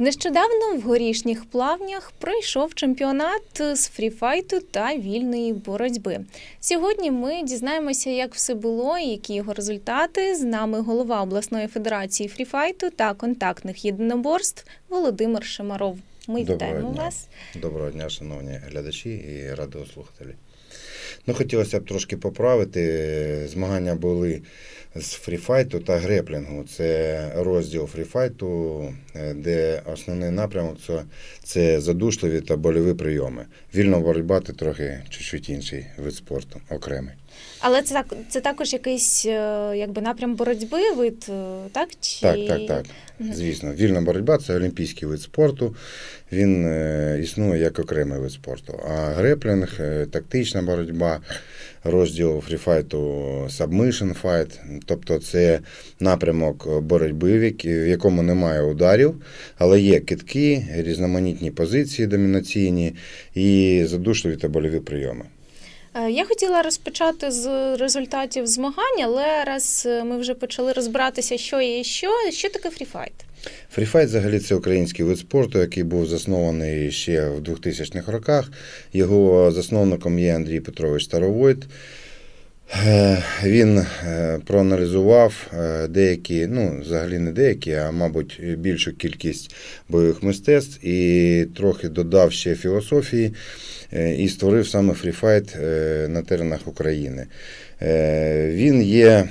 Нещодавно в горішніх плавнях пройшов чемпіонат з фріфайту та вільної боротьби. Сьогодні ми дізнаємося, як все було і які його результати. З нами голова обласної федерації фріфайту та контактних єдиноборств Володимир Шамаров. Ми Доброго вітаємо дня. вас. Доброго дня, шановні глядачі і радіослухателі. Ну, хотілося б трошки поправити. Змагання були з фріфайту та греплінгу. Це розділ фріфайту, е, де основний напрямок це, це задушливі та больові прийоми. Вільна боротьба це трохи чуть-чуть інший вид спорту, окремий. Але це так це також якийсь е, якби напрям боротьби, вид, е, так? Чи... Так, так, так. Звісно, вільна боротьба це олімпійський вид спорту. Він е, існує як окремий вид спорту. А греплінг, тактична боротьба, розділ фріфайту submission fight, тобто це напрямок боротьби, в якому немає ударів, але є китки, різноманітні позиції домінаційні і задушливі та больові прийоми. Е, Я хотіла розпочати з результатів змагань, але раз е, ми вже почали розбиратися, що є що, що таке фріфайт? Фріфайт взагалі це український вид спорту, який був заснований ще в 2000-х роках. Його засновником є Андрій Петрович Старовойт. Е, Він е, проаналізував е, деякі, ну взагалі не деякі, а мабуть більшу кількість бойових мистецтв і трохи додав ще філософії і створив саме фріфайт на теренах України. Він є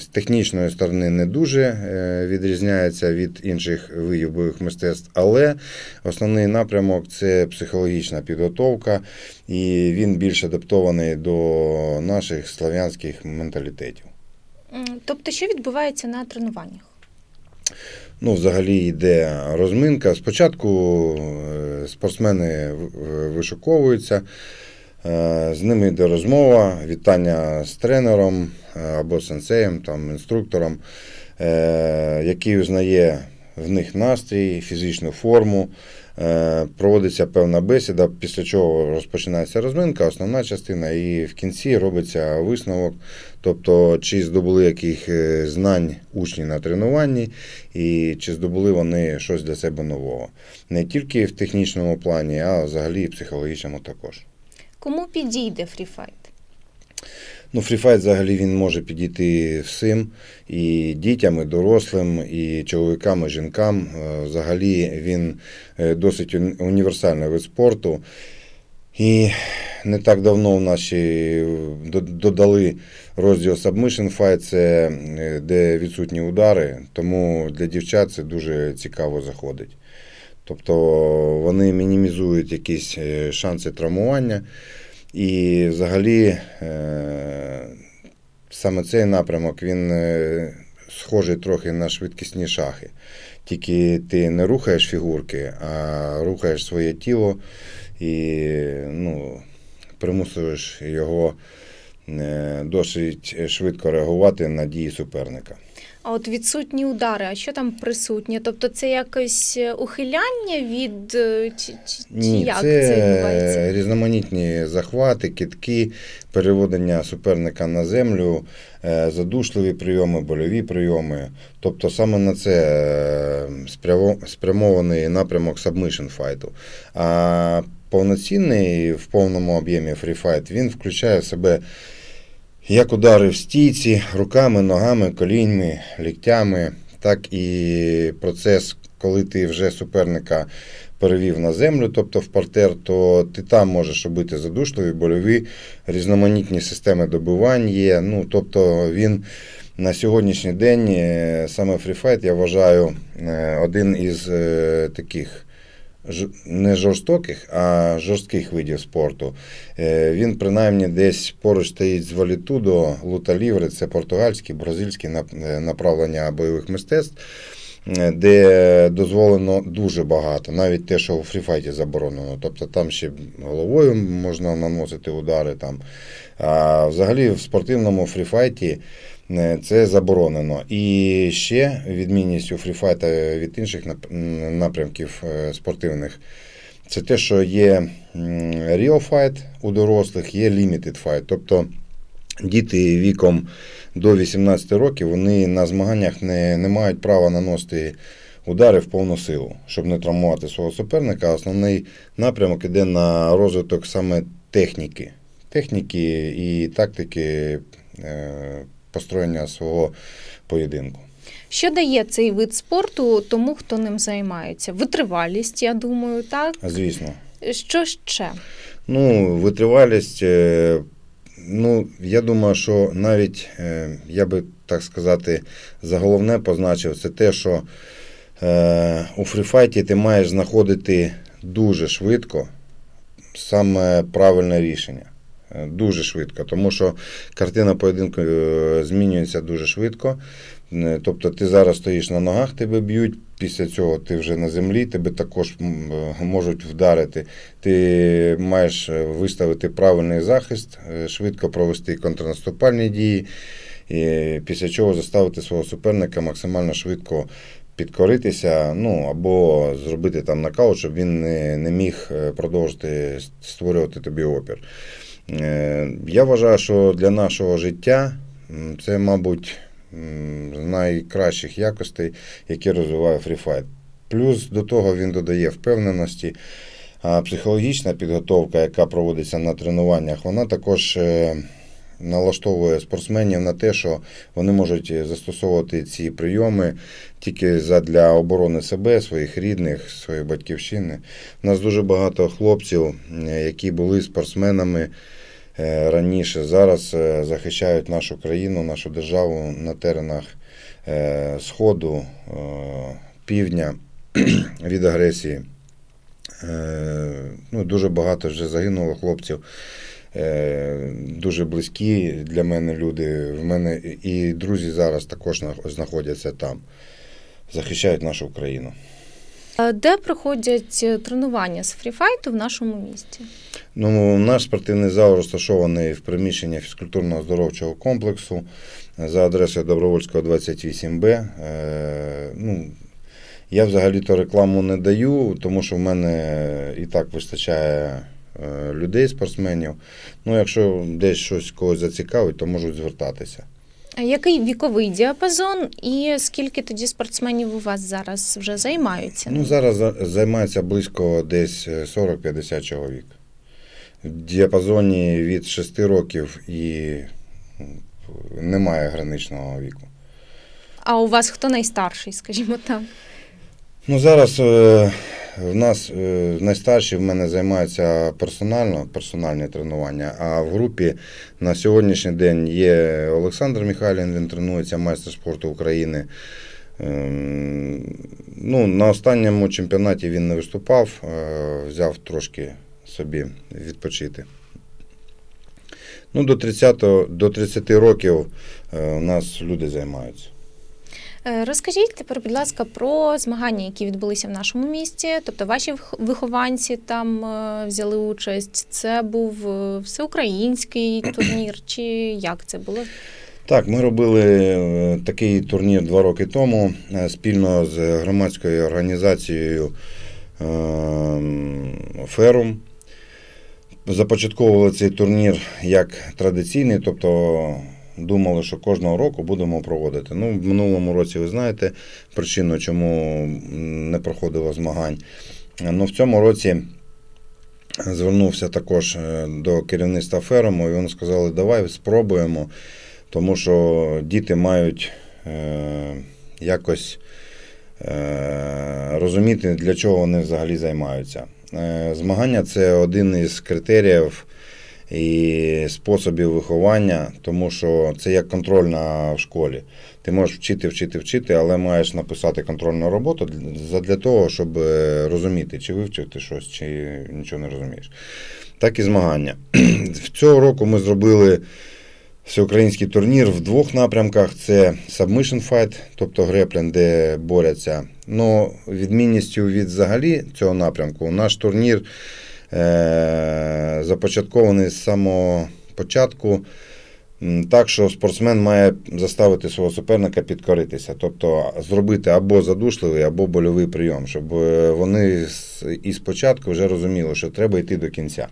з технічної сторони не дуже е, відрізняється від інших видів бойових мистецтв, але основний напрямок це психологічна підготовка, і він більш адаптований до наших слав'янських менталітетів. Тобто, що відбувається на тренуваннях? Ну, взагалі йде розминка. Спочатку е, спортсмени вишуковуються, е, з ними йде розмова, вітання з тренером е, або сенсеєм, там, інструктором, е, який узнає в них настрій, фізичну форму. Е, Проводиться певна бесіда, після чого розпочинається розминка, основна частина, і в кінці робиться висновок, тобто чи здобули яких е, знань учні на тренуванні, і чи здобули вони щось для себе нового. Не тільки в технічному плані, а взагалі і психологічному також. Кому підійде фріфайт? Ну, фріфайт взагалі він може підійти всім, і дітям, і дорослим, і чоловікам, і жінкам. Е, Взагалі він е, досить універсальний вид спорту. І не так давно в ще до- додали розділ Submission Fight, це е, де відсутні удари, тому для дівчат це дуже цікаво заходить. Тобто вони мінімізують якісь е, шанси травмування. І взагалі е, саме цей напрямок він е, схожий трохи на швидкісні шахи. Тільки ти не рухаєш фігурки, а рухаєш своє тіло і ну, примусуєш його досить швидко реагувати на дії суперника. А от відсутні удари, а що там присутнє? Тобто це якесь е, ухиляння від е, чи, чи, Ні, як це, це відбувається? різноманітні захвати, китки, переводення суперника на землю, е, задушливі прийоми, больові прийоми. Тобто саме на це е, спрямований напрямок submission файту. А повноцінний в повному об'ємі фріфайт він включає в себе як удари в стійці, руками, ногами, коліньми, ліктями, так і процес, коли ти вже суперника перевів на землю, тобто в партер, то ти там можеш робити задушливі, больові, різноманітні системи добивань є. Ну, тобто він на сьогоднішній день е, саме фріфайт, я вважаю, е, один із е, таких. Не жорстоких, а жорстких видів спорту. Е, Він принаймні десь поруч стоїть з валітудо, лута лівре, це португальські, бразильські е, направлення бойових мистецтв, е, де дозволено дуже багато, навіть те, що у фріфайті заборонено. Тобто там ще головою можна наносити удари. Там. А взагалі в спортивному фріфайті це заборонено. І ще відмінність у фріфайта від інших напрямків е, спортивних. Це те, що є real fight у дорослих, є limited fight. Тобто діти віком до 18 років вони на змаганнях не, не мають права наносити удари в повну силу, щоб не травмувати свого суперника. Основний напрямок іде на розвиток саме техніки. Техніки і тактики е, построєння свого поєдинку. Що дає цей вид спорту тому, хто ним займається? Витривалість, я думаю, так. Звісно. Що ще? Ну, витривалість. е, Ну, я думаю, що навіть е, я би так сказати, за головне позначив, це те, що е, у фріфайті ти маєш знаходити дуже швидко саме правильне рішення. Е, Дуже швидко, тому що картина поєдинку е, змінюється дуже швидко. Е, Тобто ти зараз стоїш на ногах, тебе б'ють, після цього ти вже на землі, тебе також можуть вдарити. Ти маєш виставити правильний захист, швидко провести контрнаступальні дії, і після чого заставити свого суперника максимально швидко підкоритися, ну або зробити там нокаут, щоб він не, не міг е, продовжити створювати тобі опір. Е, Я вважаю, що для нашого життя це, мабуть, з найкращих якостей, які розвиває фріфайт. Плюс до того він додає впевненості. А психологічна підготовка, яка проводиться на тренуваннях, вона також е, налаштовує спортсменів на те, що вони можуть застосовувати ці прийоми тільки для оборони себе, своїх рідних, своєї батьківщини. У нас дуже багато хлопців, е, які були спортсменами е, раніше, зараз е, захищають нашу країну, нашу державу на теренах е, Сходу, е, півдня від агресії. Е, Ну, дуже багато вже загинуло хлопців. Е, Дуже близькі для мене люди. В мене і друзі зараз також знаходяться там, захищають нашу країну. Де проходять е, тренування з фріфайту в нашому місті? Ну, наш спортивний зал розташований в приміщенні фізкультурно-оздоровчого комплексу за адресою Добровольського 28Б. Е, ну, я взагалі-то рекламу не даю, тому що в мене і так вистачає е, людей, спортсменів. Ну, якщо десь щось когось зацікавить, то можуть звертатися. А Який віковий діапазон і скільки тоді спортсменів у вас зараз вже займаються? Ну, зараз займається близько десь 40-50 чоловік. В діапазоні від 6 років і немає граничного віку. А у вас хто найстарший, скажімо так? Ну, зараз е, в нас е, найстарші в мене займаються персонально, персональні тренування, а в групі на сьогоднішній день є Олександр Михайлін, він тренується майстер спорту України. Ем, Ну, на останньому чемпіонаті він не виступав, е, взяв трошки собі відпочити. Ну, до 30, до 30 років е, у нас люди займаються. Е, Розкажіть тепер, будь ласка, про змагання, які відбулися в нашому місті. Тобто ваші вихованці там е, взяли участь. Це був е, всеукраїнський турнір, чи як це було? Так, ми робили такий турнір два роки тому спільно з громадською організацією ем, Ферум. Започатковували цей турнір як традиційний, тобто думали, що кожного року будемо проводити. Ну, в минулому році ви знаєте причину, чому не проходило змагань. Ну, в цьому році звернувся також е, до керівництва феруму, і вони сказали, давай спробуємо тому що діти мають е, якось е, розуміти, для чого вони взагалі займаються. Змагання це один із критеріїв і способів виховання, тому що це як контрольна в школі. Ти можеш вчити, вчити, вчити, але маєш написати контрольну роботу для- того, щоб е, розуміти, чи вивчив ти щось, чи нічого не розумієш. Так і змагання. Цього року ми зробили всеукраїнський турнір в двох напрямках: це Submission Fight, тобто греплен, де борються. Ну, відмінністю від взагалі цього напрямку, наш турнір започаткований з самого початку. Так, що спортсмен має заставити свого суперника підкоритися, тобто зробити або задушливий, або больовий прийом, щоб е, вони з- із початку вже розуміли, що треба йти до кінця.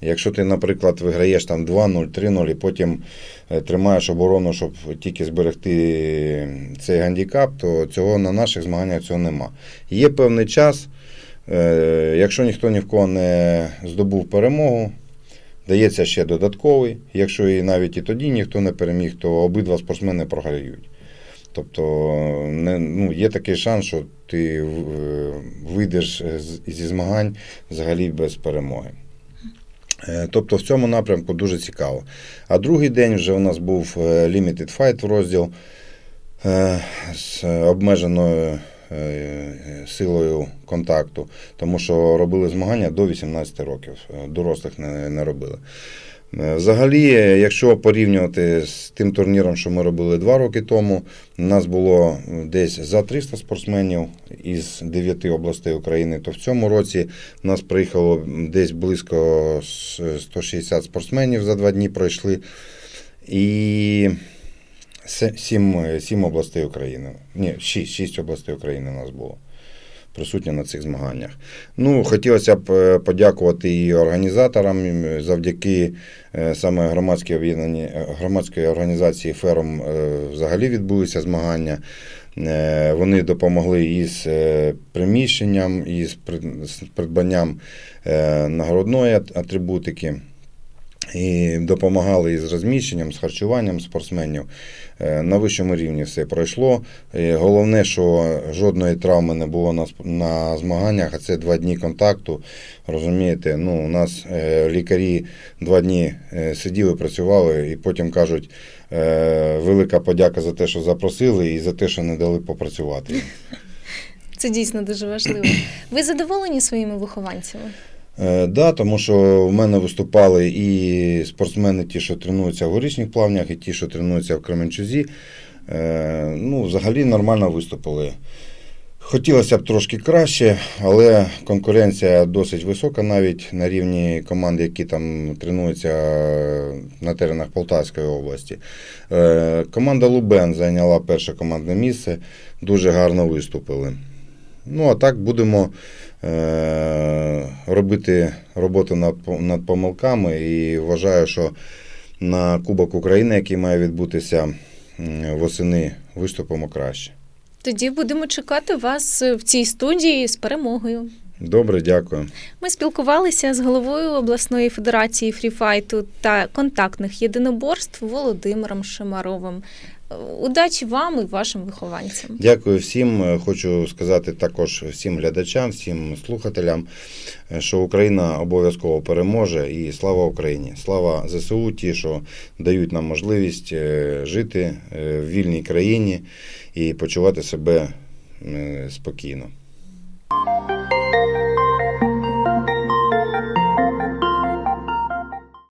Якщо ти, наприклад, виграєш там 2-0, 3-0 і потім е, тримаєш оборону, щоб тільки зберегти цей гандікап, то цього на наших змаганнях цього нема. Є певний час, е, якщо ніхто ні в кого не здобув перемогу, дається ще додатковий. Якщо і навіть і тоді ніхто не переміг, то обидва спортсмени програють. Тобто не, ну, є такий шанс, що ти е, вийдеш зі змагань взагалі без перемоги. Е, Тобто в цьому напрямку дуже цікаво. А другий день вже у нас був е, Limited Fight розділ е, з обмеженою е, силою контакту, тому що робили змагання до 18 років, е, дорослих не, не робили. Е, Взагалі, е, якщо порівнювати з тим турніром, що ми робили два роки тому, у нас було десь за 300 спортсменів із 9 областей України, то в цьому році у нас приїхало десь близько 160 спортсменів за два дні пройшли. І сім, сім областей України. Ні, шість, шість областей України у нас було присутні на цих змаганнях. Ну, хотілося б е, подякувати і організаторам, завдяки е, саме громадській об'єднаній е, громадської організації Фером е, взагалі відбулися змагання. Е, Вони допомогли із е, приміщенням, із придбанням е, нагородної атрибутики. І допомагали із розміщенням, з харчуванням спортсменів. Е, На вищому рівні все пройшло. І Головне, що жодної травми не було на, на змаганнях, а це два дні контакту. Розумієте, ну, у нас е, лікарі два дні е, сиділи, працювали і потім кажуть, велика подяка за те, що запросили, і за те, що не дали попрацювати. Це дійсно дуже важливо. Ви задоволені своїми вихованцями? Е, да, тому що в мене виступали і спортсмени, ті, що тренуються в горішніх плавнях, і ті, що тренуються в Кременчузі. Е, ну, взагалі нормально виступили. Хотілося б трошки краще, але конкуренція досить висока навіть на рівні команд, які там тренуються на теренах Полтавської області. Е, Команда Лубен зайняла перше командне місце, дуже гарно виступили. Ну, а так будемо е, робити роботу над, над помилками і вважаю, що на Кубок України, який має відбутися восени, виступимо краще. Тоді будемо чекати вас в цій студії з перемогою. Добре, дякую. Ми спілкувалися з головою обласної федерації фріфайту та контактних єдиноборств Володимиром Шемаровим. Е, Удачі вам і вашим вихованцям. Дякую всім. Хочу сказати також всім глядачам, всім слухателям, що Україна обов'язково переможе і слава Україні! Слава ЗСУ, ті, що дають нам можливість е, жити е, в вільній країні і почувати себе е, спокійно.